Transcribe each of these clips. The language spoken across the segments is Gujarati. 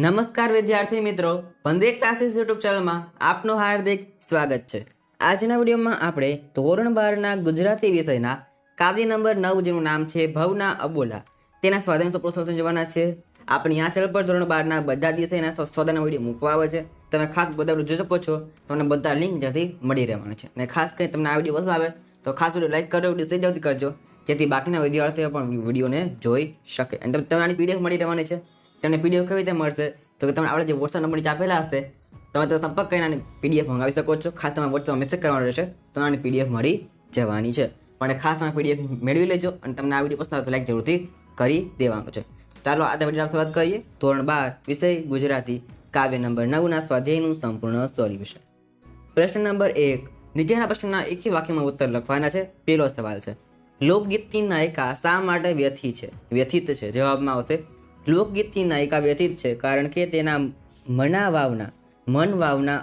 નમસ્કાર વિદ્યાર્થી મિત્રો પંદેક ક્લાસીસ યુટ્યુબ ચેનલમાં આપનું હાર્દિક સ્વાગત છે. આજના વિડીયોમાં આપણે ધોરણ બારના ગુજરાતી વિષયના કાવ્ય નંબર નવ જેનું નામ છે ભવના અબોલા. તેના સ્વાધ્યાય સૌપ્રથમ જોવાના છે. આપણી આ ચેનલ પર ધોરણ બારના બધા જ વિષયના સ્વ- વીડિયો મૂકવા આવે છે. તમે ખાસ બધા જોઈ શકો છો. તમને બધા લિંક જ્યાંથી મળી રહેવાના છે. અને ખાસ કરીને તમને આ વીડિયો પસંદ આવે, તો ખાસ વીડિયો લાઈક કરો, વીડિયો શેર જરૂરથી કરજો. જેથી બાકીના વિદ્યાર્થીઓ પણ વિડીયોને જોઈ શકે. અને તમને આની પીડીએફ મળી રહેવાની છે. તમને પીડીએફ કેવી રીતે મળશે? તો કે તમે આપણે જે વોટ્સઅપ નંબર નીચે આપેલા હશે, તમે તો સંપર્ક કરીને પીડીએફ મંગાવી શકો છો. ખાસ તમે વોટ્સઅપ મેસેજ કરવાનો રહેશે તમને આની પીડીએફ મળી જવાની છે. પણ ખાસ તમે પીડીએફ મેળવી લેજો અને તમને આ વીડિયો પસંદ આવે તો લાઈક જરૂરથી કરી દેવાનું છે. ચાલો, આ વીડિયો શરૂઆત કરીએ. ધોરણ બાર, વિષય ગુજરાતી, કાવ્ય નંબર નવના સ્વાધ્યાયનું સંપૂર્ણ સોલ્યુશન. પ્રશ્ન નંબર એક, નીચેના પ્રશ્નના એક વાક્યમાં ઉત્તર લખવાના છે. પહેલો સવાલ છે, લોકગીતની નાયિકા શા માટે વ્યથિત છે? વ્યથિત છે, જવાબમાં આવશે લોકગીતની નાયિકા વ્યથિત છે કારણ કે તેના મના વાવના મન વાવના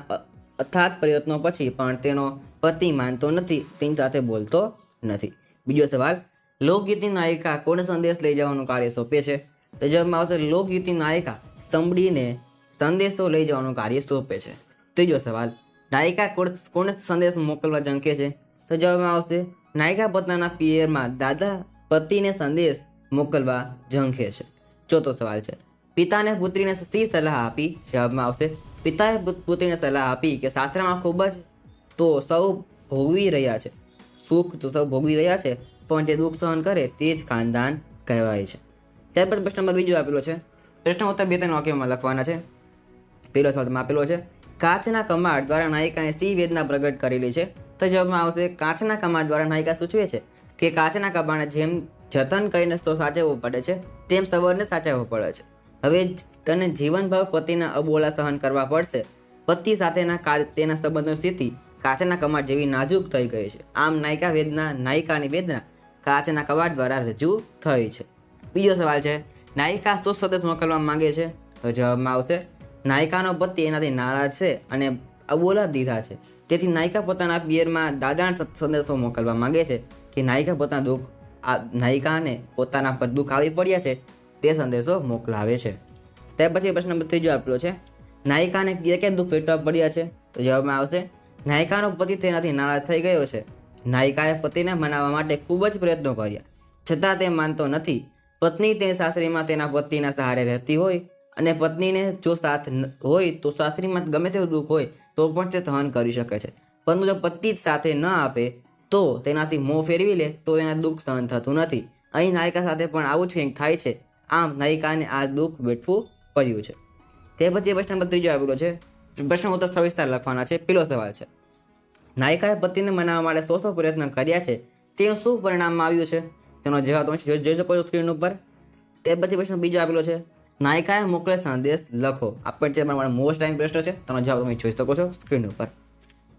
અથાગ પ્રયત્નો પછી પણ તેનો પતિ માનતો નથી, તેની સાથે બોલતો નથી. બીજો સવાલ, લોકગીતની નાયિકા કોને સંદેશ લઈ જવાનું કાર્ય સોંપે છે? તો જવાબમાં આવશે, લોકગીતની નાયિકા સંભળીને સંદેશો લઈ જવાનું કાર્ય સોંપે છે. ત્રીજો સવાલ, નાયિકા કોને સંદેશ મોકલવા ઝંકે છે? તો જવાબમાં આવશે, નાયિકા પોતાના પિયરમાં દાદા પતિને સંદેશ મોકલવા ઝંખે છે. ચોથો સવાલ છે. પિતાને પુત્રીને સી સલાહ આપી, જવાબમાં આવશે, પિતાએ પુત્રીને સલાહ આપી કે શાસ્ત્રમાં ખૂબ જ તો સૌ ભોગવી રહ્યા છે. સુખ તો સૌ ભોગવી રહ્યા છે, પણ જે દુઃખ સહન કરે તે જ ખાનદાન કહેવાય છે. ત્યાર પછી પ્રશ્ન નંબર બીજો આપેલો છે. પ્રશ્ન ઉત્તર બે ત્રણ વાક્યમાં લખવાના છે. પહેલો સવાલ તમે આપેલો છે, કાચના કમાડ દ્વારા નાયિકાએ સી વેદના પ્રગટ કરેલી છે? તો જવાબમાં આવશે, કાચના કમાડ દ્વારા નાયિકા સૂચવે છે કે કાચના કબાણે જેમ જતન કરીને તો સાચવવું પડે છે, તેમ સબરને સાચવવો પડે છે. હવે તને જીવનભર પતિના અબોલા સહન કરવા પડશે. પતિ સાથેના તેના સંબંધોની સ્થિતિ કાચના કમાટ જેવી નાજુક થઈ ગઈ છે. આમ નાયિકા વેદના, નાયિકાની વેદના કાચના કવાટ દ્વારા રજૂ થઈ છે. બીજો સવાલ છે, નાયિકા શું સંદેશ મોકલવા માંગે છે? તો જવાબમાં આવશે, નાયિકાનો પતિ એનાથી નારાજ છે અને અબોલા દીધા છે. તેથી નાયિકા પોતાના પિયરમાં દાદાણ સંદેશો મોકલવા માંગે છે કે નાયિકા પોતાના દુઃખ આ નાયિકાને પોતાના પર દુઃખ આવી પડ્યા છે, તે સંદેશો મોકલાવે છે. ત્યાર પછી પ્રશ્ન નંબર ત્રીજો આપેલો છે, નાયિકાને ક્યાં ક્યાં દુઃખ વેઠવા પડ્યા છે? તો જવાબમાં આવશે, નાયિકાનો પતિ તેનાથી નારાજ થઈ ગયો છે. નાયિકાએ પતિને મનાવવા માટે ખૂબ જ પ્રયત્નો કર્યા. છતાં તે માનતો નથી. પત્ની તે સાસરીમાં તેના પતિના સહારે રહેતી હોય અને પત્નીને જો સાથ હોય તો સાસરીમાં ગમે તેવું દુઃખ હોય તો પણ તે સહન કરી શકે છે. પરંતુ જો પતિ જ સાથે ન આપે તો તેનાથી મોં ફેરવી લે તો તેના દુઃખ સહન થતું નથી. અહીં નાયિકા સાથે પણ આવું જ કંઈક થાય છે. આમ નાયિકાને આ દુઃખ વેઠવું પડ્યું છે. તે પછી પ્રશ્ન નંબર ત્રીજો આવેલો છે. પ્રશ્ન ઉત્તર સવિસ્તાર લખવાના છે. પેલો સવાલ છે. નાયિકાએ પતિને મનાવવા માટે સો સો પ્રયત્ન કર્યા છે. તેનું શું પરિણામ આવ્યું છે? તેનો જવાબ તમે જોઈ શકો છો સ્ક્રીન ઉપર. તે પછી પ્રશ્ન બીજો આપેલો છે. નાયિકાએ મોકલે સંદેશ લખો. આપણે છે મારો મોસ્ટ ટાઈમ પ્રશ્ન છે, તેનો જવાબ તમે જોઈ શકો છો સ્ક્રીન ઉપર.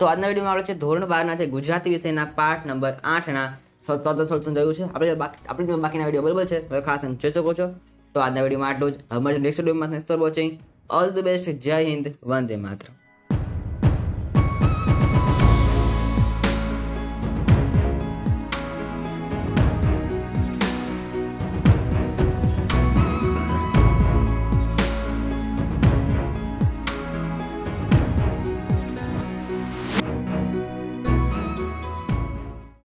તો આજના વિડીયોમાં આપણે છે ધોરણ બારના છે ગુજરાતી વિષયના પાઠ નંબર આઠના સૌ સોલ્યુશન જોયું છે. આપણે બાકી આપણી બાકીના વીડિયો બરાબર છે હવે ખાસ જોઈ શકો છો. તો આજના વિડીયોમાં આટલું જ. હવે મળીશું નેક્સ્ટ વિડીયોમાં next watching all the best જય હિન્દ. વંદે માતરમ.